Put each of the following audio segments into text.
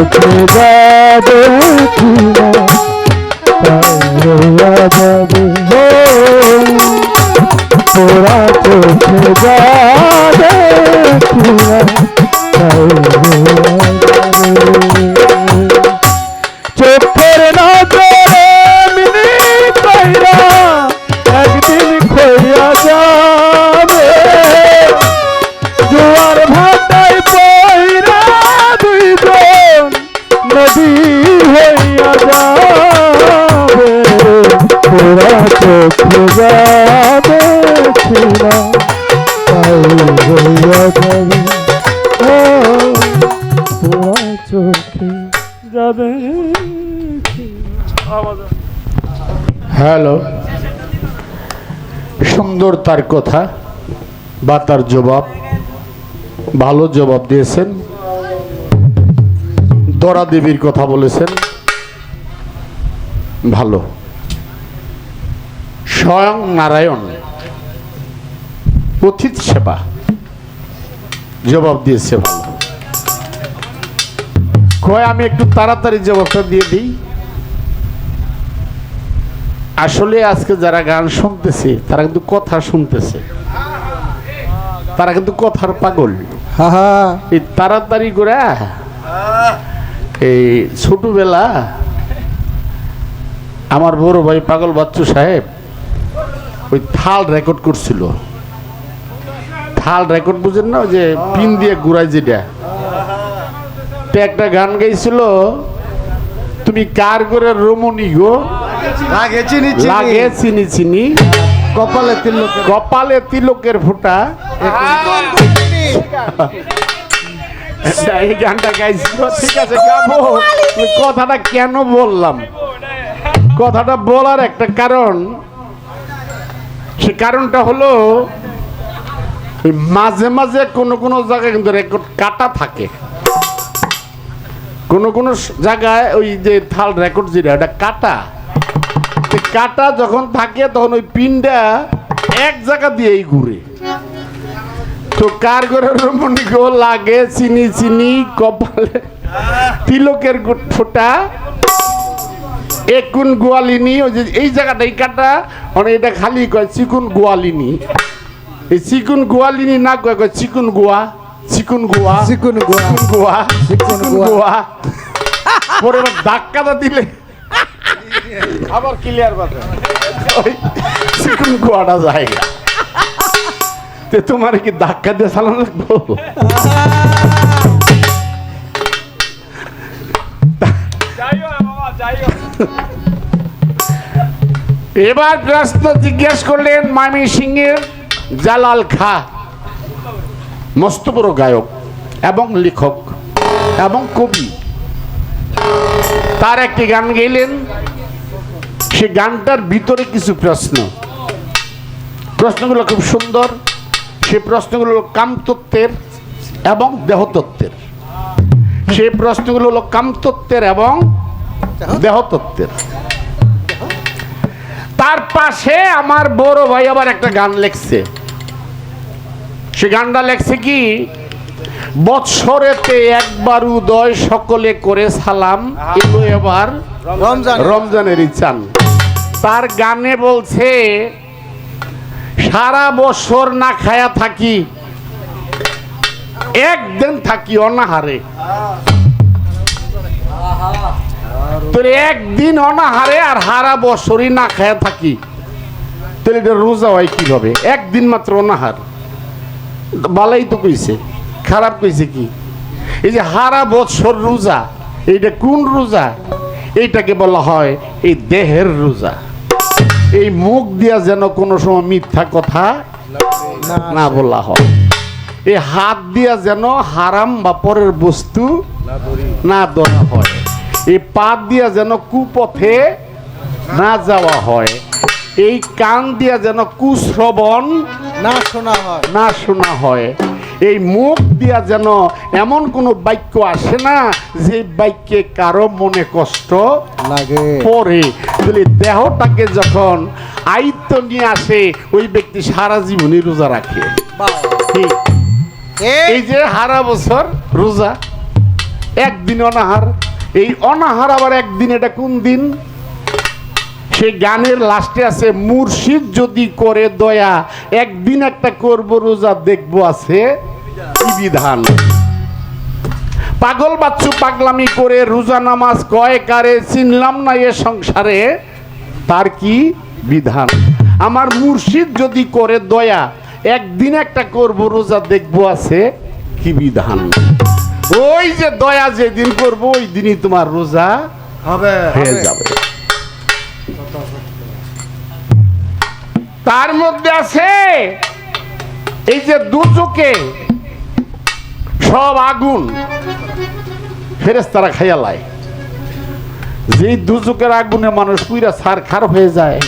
চোখে যাবে হ্যালো। সুন্দর তার কথা, বা তার জবাব। ভালো জবাব দিয়েছেন। দরা দেবীর কথা বলেছেন। ভালো। স্বয়ং নারায়ণ। পথিত সেবা। জবাব দিয়েছে ভালো। কয় আমি একটু তাড়াতাড়ি জবাবটা দিয়ে দিই। আসলে আজকে যারা গান শুনতেছে তারা কিন্তু কথা শুনতেছে। তারা কিন্তু কথার পাগল। এই তাড়াতাড়ি করে এই ছোটবেলা আমার বড় ভাই পাগল বাচ্চু সাহেব ওই থাল রেকর্ড করছিল। থাল রেকর্ড বুঝেন না ওই যে পিন দিয়ে ঘুরাই যেটা। তো একটা গান গাইছিল তুমি কার করে রমণী গো? লাগে চিনি লাগে চিনি চিনি। কপালে তিলক। কপালে তিলকের ফোঁটা। এই গানটা গাইছিল ঠিক আছে গাবো। কথাটা কেন বললাম? কথাটা বলার একটা কারণ সে কারণটা হলো, মাঝে মাঝে কোনো কোনো জায়গায় কিন্তু রেকর্ড কাটা থাকে। কোনো কোনো জায়গায় ওই যে থাল রেকর্ড যেটা, ওটা কাটা। কাটা যখন থাকে তখন ওই পিনটা এক জায়গা দিয়েই ঘুরে। তো কার করে রমণী লাগে চিনি চিনি, কপালে, তিলকের ফোঁটা একুন গোয়ালিনী ওই যে এই জায়গাটাই কাটা মানে এটা খালি কয় চিকুন গোয়ালিনী। এই চিকুন গোয়ালিনী না কয় কয় চিকুন গোয়া চিকুন গোয়া চিকুন গোয়া। চিকুন গোয়া চিকুন গোয়া। পরে ধাক্কাটা দিলে। আবার ক্লিয়ার বাজে ওই চিকুন গোয়াটা জায়গা। তে তোমার কি ধাক্কা দিয়ে চালানো লাগবো? এবার প্রশ্ন জিজ্ঞেস করলেন মামি সিংয়ের জালাল খা মস্ত বড় গায়ক এবং লেখক এবং কবি। তার একটি গান গেলেন, সে গানটার ভিতরে কিছু প্রশ্ন। প্রশ্নগুলো খুব সুন্দর, সে প্রশ্নগুলো হলো কামতত্ত্বের এবং দেহতত্ত্বের। সেই প্রশ্নগুলো হলো কামতত্ত্বের এবং দেহতত্ত্বের। তার পাশে আমার বড় ভাই আবার একটা গান লেখছে। সে গানটা লেখছে কি? বৎসরেতে একবার উদয় সকলে করে সালাম। এলো এবার রমজান রমজানের চান তার গানে বলছে সারা বছর না খায়া থাকি একদিন থাকি অনাহারে। তোর একদিন অনাহারে আর হারা বছরই না খায়া থাকি। তাহলে এটা রোজা হয় কীভাবে? একদিন মাত্র অনাহার বালাই তো কইছে, খারাপ কইছে কি? এই যে হারা বছর রোজা, এইটা কোন রোজা? এইটাকে বলা হয় এই দেহের রোজা। এই মুখ দিয়া যেন কোনো সময় মিথ্যা কথা না বলা হয়। এই হাত দিয়া যেন হারাম বা পরের বস্তু না ধরা হয়। এই পা দিয়া যেন কুপথে না যাওয়া হয় এই কান দিয়া যেন কুশ্রবণ না শোনা হয়। না শোনা হয় এই মুখ দিয়া যেন এমন কোনো বাক্য আসে না যে বাক্যে কারও মনে কষ্ট লাগে। পরে তাহলে দেহটাকে যখন আয়ত্ত নিয়ে আসে ওই ব্যক্তি সারা জীবনই রোজা রাখে। ঠিক। এই যে হারা বছর রোজা একদিন অনাহার এই অনাহার আবার একদিন, এটা কোন দিন? সেই গানের লাস্টে আছে, মুর্শিদ যদি করে দয়া, একদিন একটা করব রোজা। দেখব আছে বিধান? পাগল বাচ্চু পাগলামি করে রোজা নামাজ কয় কারে? চিনলাম না এ সংসারে, তার কি বিধান? আমার মুর্শিদ যদি করে দয়া, একদিন একটা করব রোজা। দেখব আছে কি বিধান? ওই যে দয়া যেদিন করব ওই দিনই তোমার রোজা হবে। হয়ে যাবে। তার মধ্যে আছে এই যে দুচোকে সব আগুন ফেরেস্তারা খাইয়া লায়। যেই দুচোকের আগুনে মানুষ পুইরা সার খার হয়ে যায়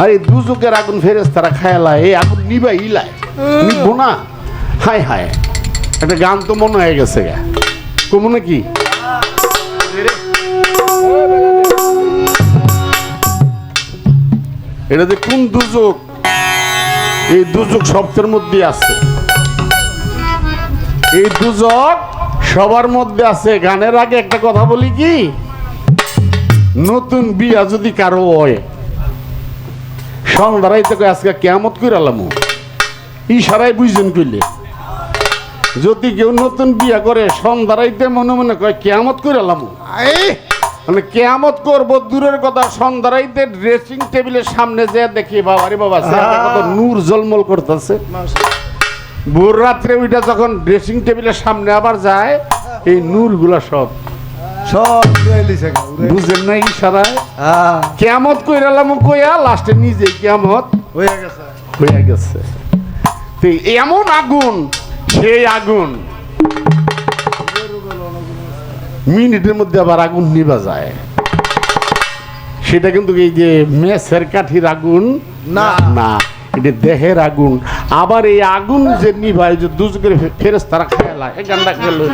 আর এই দুচোকের আগুন ফেরেস্তারা খাইয়া লায় এই আগুন নিবাই ইলায় নিবো না। হায় হায়। একটা গান তো মনে হয়ে গেছে কমু নাকি? এটা যে কোন দুযোগ? এই দুযোগ শব্দের মধ্যে আছে। এই দুযোগ সবার মধ্যে আছে। গানের আগে একটা কথা বলি কি? নতুন বিয়া যদি কারও হয় সন্ধ্যারাই থেকে আজকে কেমত করে আলামু ইশারাই বুঝছেন কইলে। যদি কেউ নতুন বিয়া করে সন্ধ্যারাইতে মনে মনে কয় কেমত করে আলামু মানে কেয়ামত করব দূরের কথা সন্ধ্যারাইতে ড্রেসিং টেবিলের সামনে যে দেখি বাবা রে বাবা কত নূর জলমল করতেছে। ভোর রাত্রে ওইটা যখন ড্রেসিং টেবিলের সামনে আবার যায় এই নূরগুলা সব সব বুঝেন না ইশারায়? হ্যাঁ, কেয়ামত কইরালাম কইয়া লাস্টে নিজে কেয়ামত হয়ে গেছে। হয়ে গেছে। এমন আগুন সেই আগুন। মিনিটের মধ্যে আবার আগুন নিবা যায়। সেটা কিন্তু এই যে মেসের কাঠির আগুন না। না এটা দেহের আগুন। আবার এই আগুন যে নিভায় যে দুজ করে ফেরেস তারা খেলা এই গান্ডা খেলো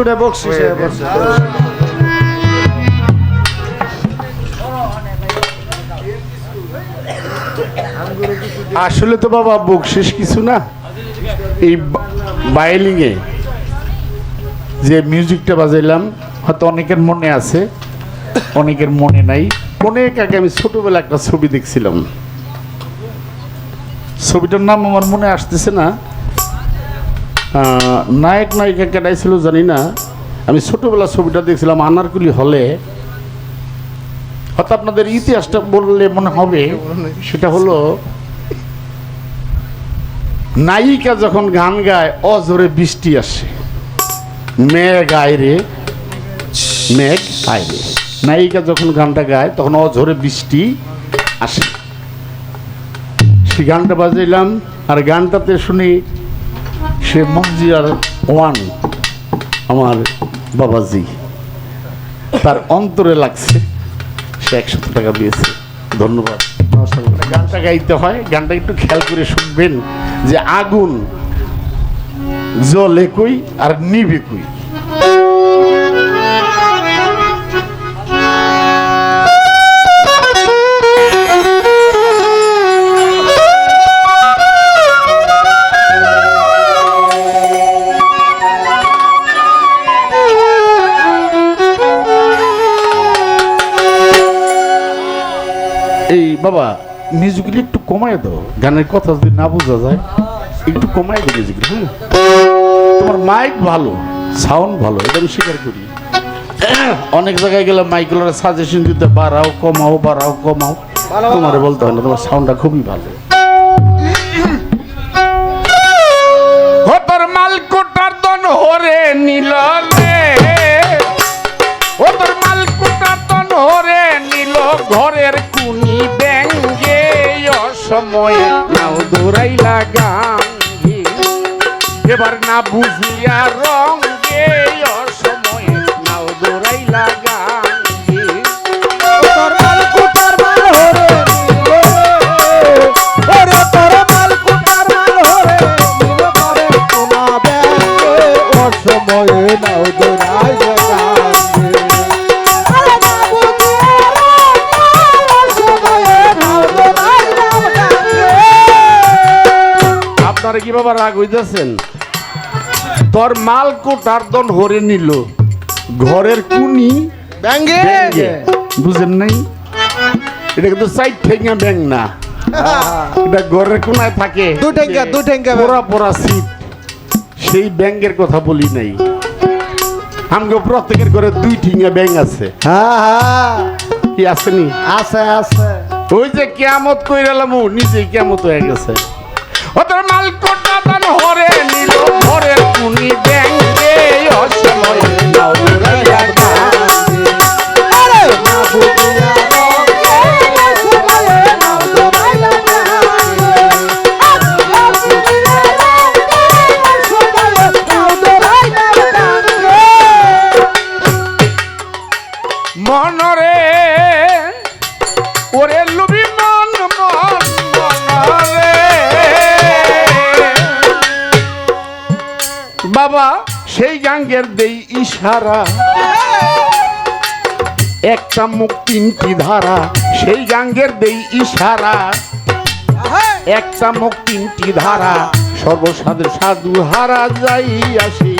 শুনে বকশিসে আসলে তো বাবা বকশিস কিছু না। এই বায়োলিংয়ে যে মিউজিকটা বাজাইলাম হয়তো অনেকের মনে আছে অনেকের মনে নাই। অনেক আগে আমি ছোটবেলা একটা ছবি দেখছিলাম। ছবিটার নাম আমার মনে আসতেছে না। নায়ক, নায়িকা কেটাই ছিল জানি না। আমি ছোটবেলা ছবিটা দেখছিলাম, আনারকুলি হলে। হয়তো আপনাদের ইতিহাসটা বললে মনে হবে, সেটা হলো, নায়িকা যখন গান গায় অজোরে বৃষ্টি আসে। মেঘ আয়রে মেঘ আয়রে নায়িকা যখন গানটা গায়, তখন অঝরে বৃষ্টি আসে। সে গানটা বাজাইলাম, আর গানটাতে শুনি সে মজিয়ার ওয়ান আমার বাবাজি। তার অন্তরে লাগছে, সে একশো টাকা দিয়েছে। ধন্যবাদ। গানটা গাইতে হয়, গানটা একটু খেয়াল করে শুনবেন যে আগুন জলে কই আর নিবে কই। কমায় দাও। গানের কথা যদি না বোঝা যায় একটু কমাই মিউজিক হ্যাঁ তোমার মাইক ভালো সাউন্ড ভালো এটা আমি স্বীকার করি। অনেক জায়গায় গেলে মাইকগুলোর সাজেশন দিতে বাড়াও কমাও বাড়াও কমাও। তোমার বলতে হয় না তোমার সাউন্ডটা খুবই ভালো। অসময়ে নাও দৌড়াইলা গাঙ্গি। এবার না বুঝিয়া রঙ্গে বাবা রাগ হইতেছেন? তোর মাল কোটার দন হরে নিল। ঘরের কুনি ব্যাঙ্গে! ব্যাঙ্গে। বুঝেন নাই? এটা কিন্তু সাইড ঠেঙ্গা ব্যাং না। এটা ঘরের কোনায় থাকে। দু ঠেঙ্গা, দু ঠেঙ্গা ব্যাঙ। পোড়া পোড়া সিট সেই ব্যাঙ্গের কথা বলি নাই। আমগো প্রত্যেকের ঘরে দুই ঠিঙ্গা ব্যাং আছে। হ্যাঁ হ্যাঁ। কি আসেনি আছে আছে। ওই যে কেয়ামত কইরালাম নিজেই কেয়ামত হয়ে গেছে। হরে নিল ঘরের কুনি ব্যাংকে অসময় সেই দেই ইশারা। একটা মুখ তিনটি ধারা সেই গাঙ্গের দেই ইশারা। একটা মুখ তিনটি ধারা সর্বসাধু সাধু হারা যাইয়া সেই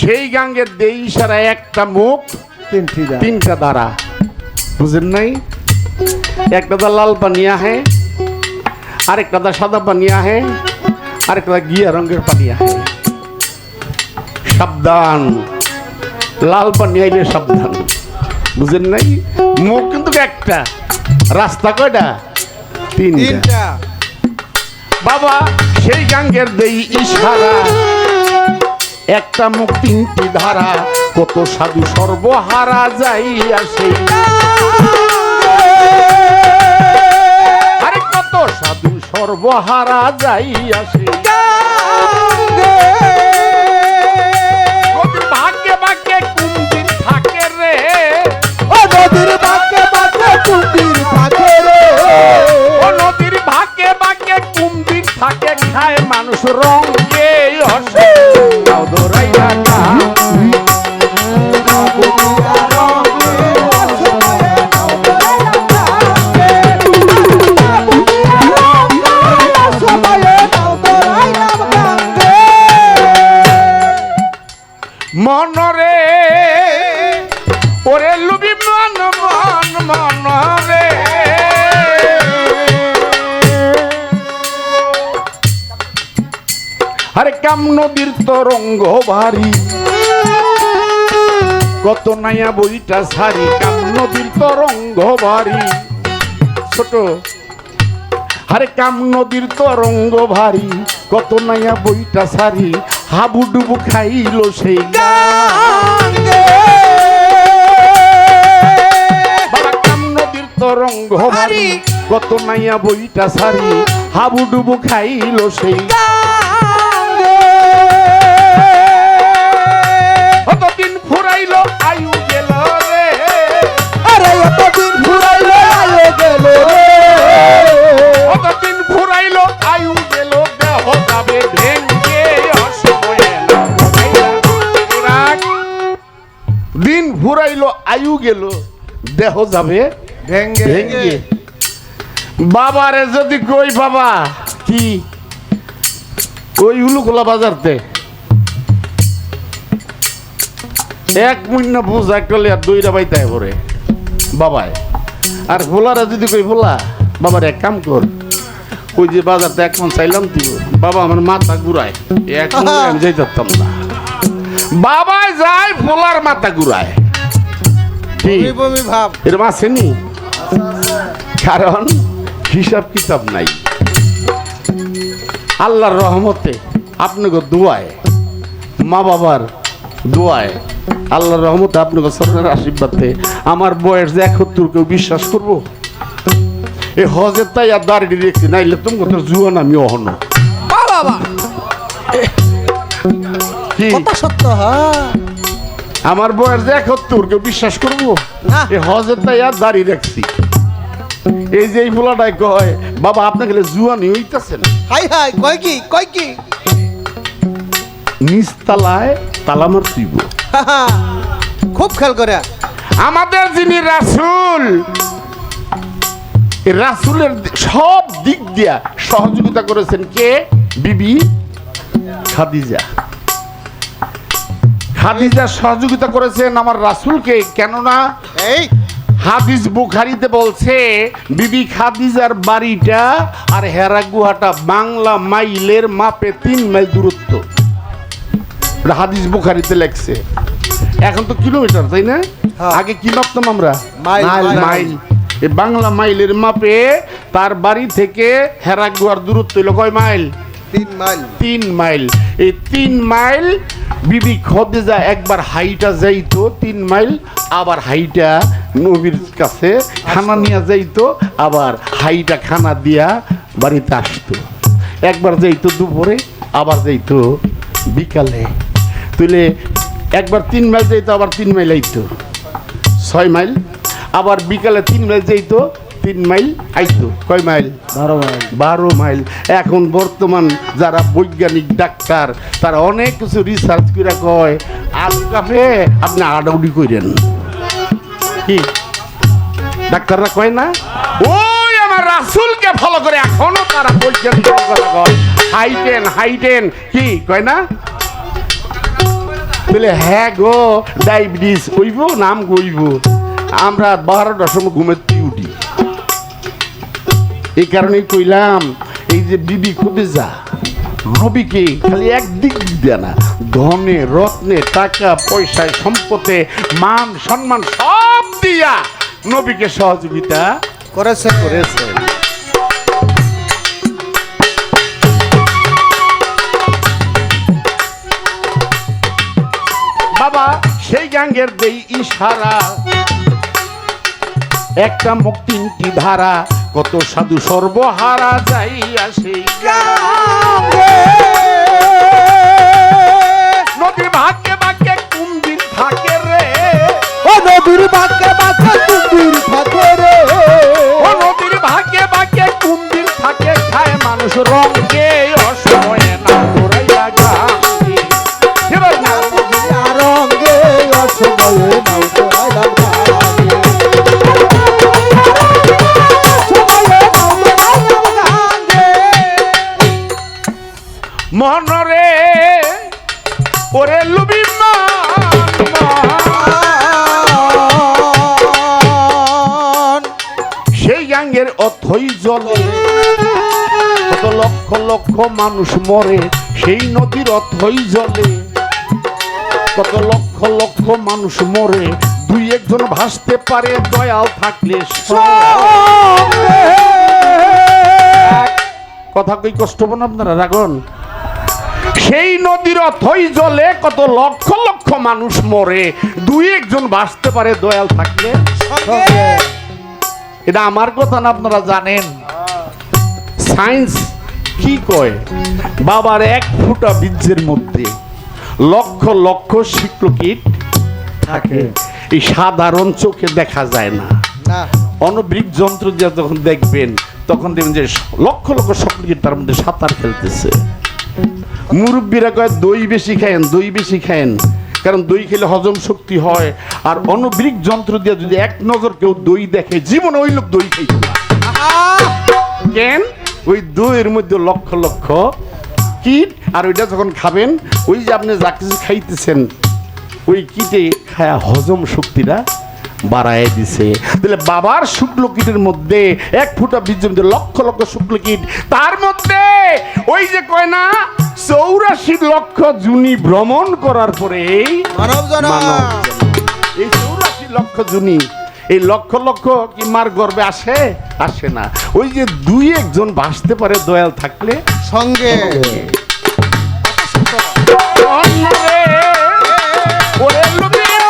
সেই গাঙ্গের দেই ইশারা একটা মুখ তিনটি তিনটা ধারা। বুঝেন নাই? একটা দা লাল পানি আহে আরেকটা দা সাদা পানি আহে। আরেকটা গিয়া রঙের পানি আহে সাবধান। লাল পানি আইলে সাবধান। বুঝেন নাই? মুখ কিন্তু একটা। রাস্তা কয়টা? তিনটা। তিনটা। বাবা সেই গাঙ্গের দেই ইশারা। একটা মুখ তিনটি ধারা। কত সাধু সর্বহারা যাইয়া সেই। আরে কত সাধু সর্বহারা যাইয়া সেই। খায় কাম নদীর তরঙ্গ ভারী কত নাইয়া বইটা সারি, কাম নদীর তরঙ্গ ভারী ছোট, আরে কাম নদীর তরঙ্গ ভারী কত নাইয়া বইটা সারি, হাবু ডুবু খাইলো সেই তরঙ্গ ভারী কত নাইয়া বইটা সারি, হাবু ডুবু খাইলো সেই কতদিন ঘুরাইলো গেল কতদিন আয়ু গেল দেহ যাবে ভেঙ্গে। দিন ফুরাইলো আয়ু গেল দেহ যাবে ভেঙ্গে ভেঙ্গে বাবারে যদি কই বাবা কি? ওই উলুকোলা বাজারতে। এক মহিনা বোঝা আর দইরা বাইতে পরে বাবায় আর ভোলারা যদি কই ভোলা বাবার এক কাম কর ওই যে বাজারতে এক মন চাইলাম তুই বাবা আমার মাথা ঘুরায় এক মন আমি যাই পারতাম না। বাবায় যায় ভোলার মাথা ঘুরায়। ভাব। এরকম আসেনি কারণ হিসাব কিতাব নাই। আল্লাহর রহমতে আপনাকে দোয়ায় মা বাবার দোয়ায় আল্লাহর রহমতে আপনাকে সরকারের আশীর্বাদে আমার বয়স যে একত্তর কেউ বিশ্বাস করব? এই হজের তাই আর দাঁড়িয়ে দেখছি নাইলে তুমি কত জুয়ান আমি অহন। সত্য হ্যাঁ। আমার বয়স যে একত্তর কেউ বিশ্বাস করব। এই হজের তাই আর দাঁড়িয়ে রাখছি এই যে এই ফুলাটাই কয় বাবা আপনাকে জুয়ানি হইতেছেন হাই হাই কয় কি কয় কি? নিচতলায় তালা মার তুইব খুব খেয়াল করে। আমাদের যিনি রাসুল এই রাসুলের সব দিক দিয়া সহযোগিতা করেছেন কে? বিবি খাদিজা। খাদিজা সহযোগিতা করেছেন আমার রাসুলকে কেননা এই। হাদিস বুখারিতে বলছে বিবি খাদিজার বাড়িটা আর হেরা গুহাটা বাংলা মাইলের মাপে তিন মাইল দূরত্ব। হাদিস বুখারিতে লেখছে। এখন তো কিলোমিটার তাই না? হ্যাঁ। আগে কি মাপতাম আমরা? Mile, mile. এই বাংলা মাইলের মাপে তার বাড়ি থেকে হেরা গুহার দূরত্ব হইল কয় মাইল? তিন মাইল। তিন মাইল। এই তিন মাইল বিবি খদিজা একবার হাইটা যাইতো তিন মাইল আবার হাইটা নবীর কাছে খানা নিয়ে যাইতো আবার হাইটা খানা দিয়া বাড়িতে আসতো। একবার যাইতো দুপুরে আবার যাইতো বিকালে। তুলে একবার তিন মাইল যাইতো আবার তিন মাইল আইতো। ছয় মাইল। আবার বিকালে তিন মাইল যাইতো তিন মাইল আইতো। কয় মাইল? বারো মাইল। বারো মাইল। এখন বর্তমান যারা বৈজ্ঞানিক ডাক্তার তারা অনেক কিছু রিসার্চ করে কয় আজকাপে আপনি আডাউডি করেন কি? ডাক্তাররা কয় না? ওই আমার রাসুলকে ফলো করে এখনও তারা বৈজ্ঞানিক হাইটেন হাইটেন। কি? কয় না? বলে হ্যাঁ গো ডায়াবেটিস কইব নাম কইব। আমরা বারোটার সময় ঘুমের তুই উঠি। এই কারণেই কইলাম এই যে বিবি যা নবীকে খালি একদিক দেয় না ধনে রত্নে টাকা পয়সায় সম্পদে মান সম্মান সব দিয়া নবীকে সহযোগিতা করেছে করেছেন। সেই গাঙ্গের দেই ইশারা। একটা মুখ তিনটি ধারা কত সাধু সর্বহারা যাইয়া সেই নদীর মানুষ মরে, সেই নদীর অথই জলে কত লক্ষ লক্ষ মানুষ মরে, দুই একজন ভাসতে পারে দয়াল থাকলে কথা কই কষ্ট হব না আপনারা, রাগন? সেই নদীর অথই জলে কত লক্ষ লক্ষ মানুষ মরে, দুই একজন ভাসতে পারে, দয়াল থাকলে এটা আমার কথা না, আপনারা জানেন। সায়েন্স কি কয়? বাবার এক ফুটা বীজের মধ্যে লক্ষ লক্ষ শিক্লকীট থাকে। এই সাধারণ চোখে দেখা যায় না। অনবৃক যন্ত্র দিয়ে যখন দেখবেন তখন দেখবেন যে লক্ষ লক্ষ শিক্লকীট তার মধ্যে সাঁতার খেলতেছে। মুরব্বীরা কয় দই বেশি খায়েন দই বেশি খায়েন। কারণ দই খেলে হজম শক্তি হয়। আর অনবৃক যন্ত্র দিয়ে যদি এক নজর কেউ দই দেখে জীবনে ওই লোক দই খাইত কেন? ওই দইয়ের মধ্যে লক্ষ লক্ষ কীট আর ওইটা যখন খাবেন ওই যে আপনি যা কিছু খাইতেছেন ওই কীটে খায়া হজম শক্তিটা বাড়ায় দিছে। তাহলে বাবার শুক্ল কীটের মধ্যে এক ফুটা বীজের মধ্যে লক্ষ লক্ষ শুক্ল কীট তার মধ্যে ওই যে কয় না চৌরাশি লক্ষ জুনি ভ্রমণ করার পরে মানব এই চৌরাশি লক্ষ জুনি এই লক্ষ লক্ষ কি মার গর্বে আসে? আসে না। ওই যে দুই একজন ভাসতে পারে দয়াল থাকলে? সঙ্গে। অন্যরে ওরে লুবিয়া।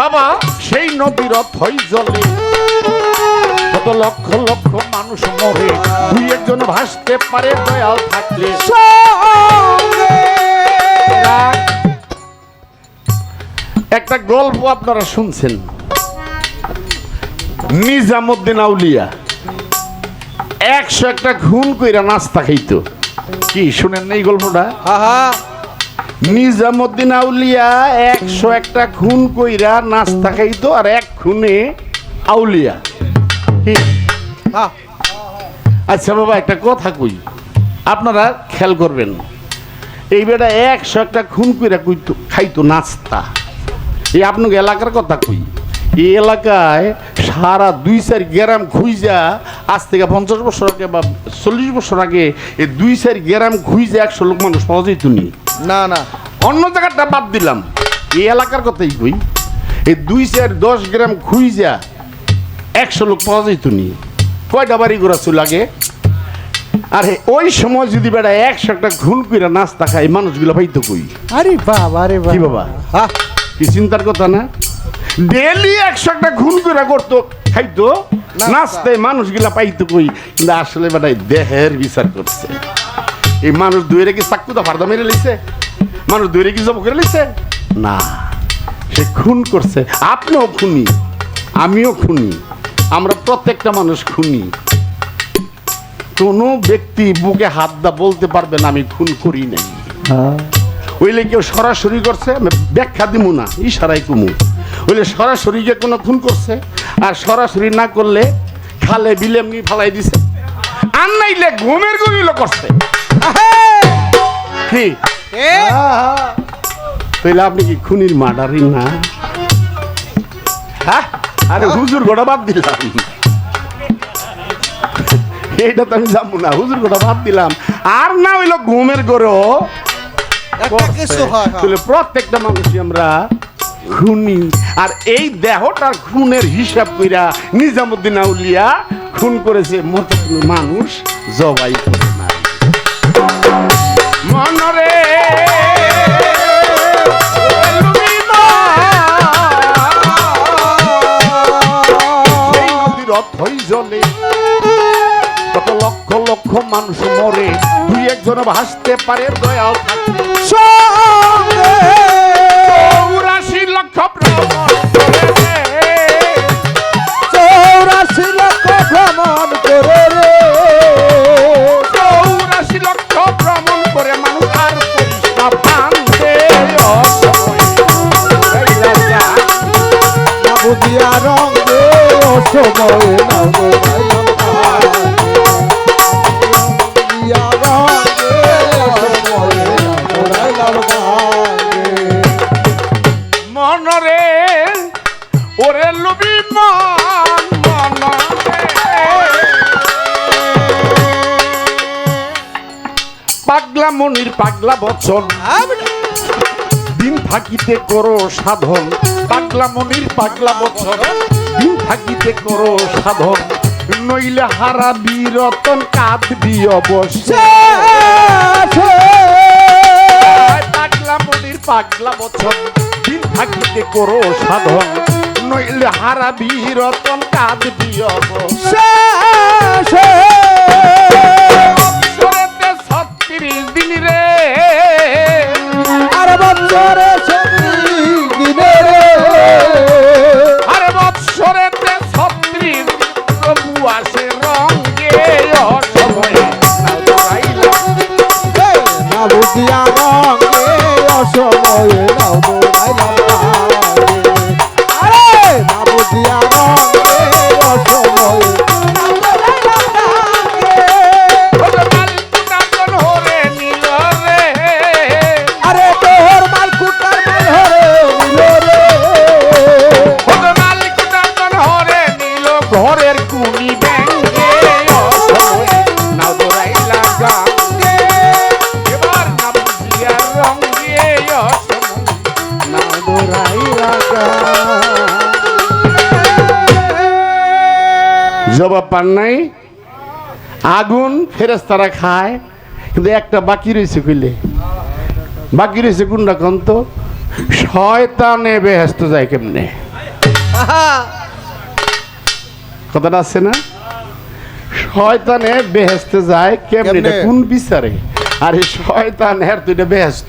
বাবা সেই নদীর অথই জলে কত লক্ষ লক্ষ মানুষ মরে। দুই একজন ভাসতে পারে দয়াল থাকলে। একটা গল্প আপনারা শুনছেন। নিজামুদ্দিন আউলিয়া একশো একটা খুন কইরা নাস্তা খাইতো। কি শুনেন না এই গল্পটা? আহা নিজামুদ্দিন আউলিয়া একশো একটা খুন কইরা নাস্তা খাইতো আর এক খুনে আউলিয়া। আচ্ছা বাবা একটা কথা কই। আপনারা খেয়াল করবেন। এই বেটা একশো একটা খুন কইরা কইতো খাইতো নাস্তা। এই আপনাকে এলাকার কথা কই। এই এলাকায় সারা দুই চার গ্রাম খুঁজা আজ থেকে পঞ্চাশ বছর আগে বা চল্লিশ বছর আগে এই দুই চার গ্রাম খুঁজা একশো লোক মানুষ পাওয়া যেত নি। না না। অন্য জায়গাটা বাদ দিলাম। এই এলাকার কথাই কই। এই দুই চার দশ গ্রাম খুঁজা একশো লোক পাওয়া যেত নি। কয়টা বাড়ি ঘোরা চুল লাগে? আর ওই সময় যদি বেড়া একশো একটা ঘুন কইরা নাস্তা খায় মানুষগুলো পাইতো কই? আরে বাবা আরে কি বাবা? হ্যাঁ কি চিন্তার কথা না? ডেলি একশো একটা ঘুন করে করতো। খাইতো নাচতে মানুষগুলা পাইতো কই? কিন্তু আসলে বেটাই দেহের বিচার করছে। এই মানুষ দুইরে কি চাক্কুটা ফার্দা মেরে লিছে মানুষ দুইরে কি জব করে লিছে না। সে খুন করছে। আপনিও খুনি আমিও খুনি আমরা প্রত্যেকটা মানুষ খুনি। কোনো ব্যক্তি বুকে হাত দা বলতে পারবে না আমি খুন করি নাই। ওইলে কেউ সরাসরি করছে আমি ব্যাখ্যা দিব না ইশারাই কুমু। ওইলে সরাসরি যে কোনো খুন করছে আর সরাসরি না করলে খালে বিলে এমনি ফালাই দিছে। আর নাইলে ঘুমের গরিল করছে। এ? আপনি কি খুনির মার্ডারই না? হ্যাঁ? আরে হুজুর গোটা বাদ দিলাম। এইটা তো আমি যাব না হুজুর গোটা বাদ দিলাম। আর না হইল ঘুমের গরো। তাহলে প্রত্যেকটা মানুষই আমরা আর এই দেহটার খুনের হিসাব কইরা নিজামুদ্দিন আউলিয়া খুন করেছে মতো মানুষ জবাই করে না মনরে সেই জলে কত লক্ষ লক্ষ মানুষ মরে দুই একজন ভাসতে পারে দয়াল থাকলে। সঙ্গে চৌরাশি লক্ষ ভ্রমণ করেছে। চৌরাশি লক্ষ ভ্রমণ করে রে চৌরাশি লক্ষ ভ্রমণ করে মানুষ আর পরিষ্কা পান্তে না পাগলা বচন। দিন থাকিতে করো সাধন পাগলা মনির পাগলা বছর দিন থাকিতে করো সাধন নইলে হারা বিরতন কাঁদবি অবশ্যই পাগলা মনির পাগলা বছর দিন থাকিতে করো সাধন নইলে হারা বিরতন কাঁদবি অবশ্যই ছত্রিশ রে আর বছরে পান নাই আগুন ফেরেস্তারা খায় কিন্তু একটা বাকি রয়েছে কইলে? বাকি রয়েছে কোনটা কন্ত শয়তানে বেহেস্ত যায় কেমনে? কথাটা আছে না? শয়তানে বেহেস্তে যায় কেমনে? কোন বিচারে? আর এই শয়তান তুই বেহেস্ত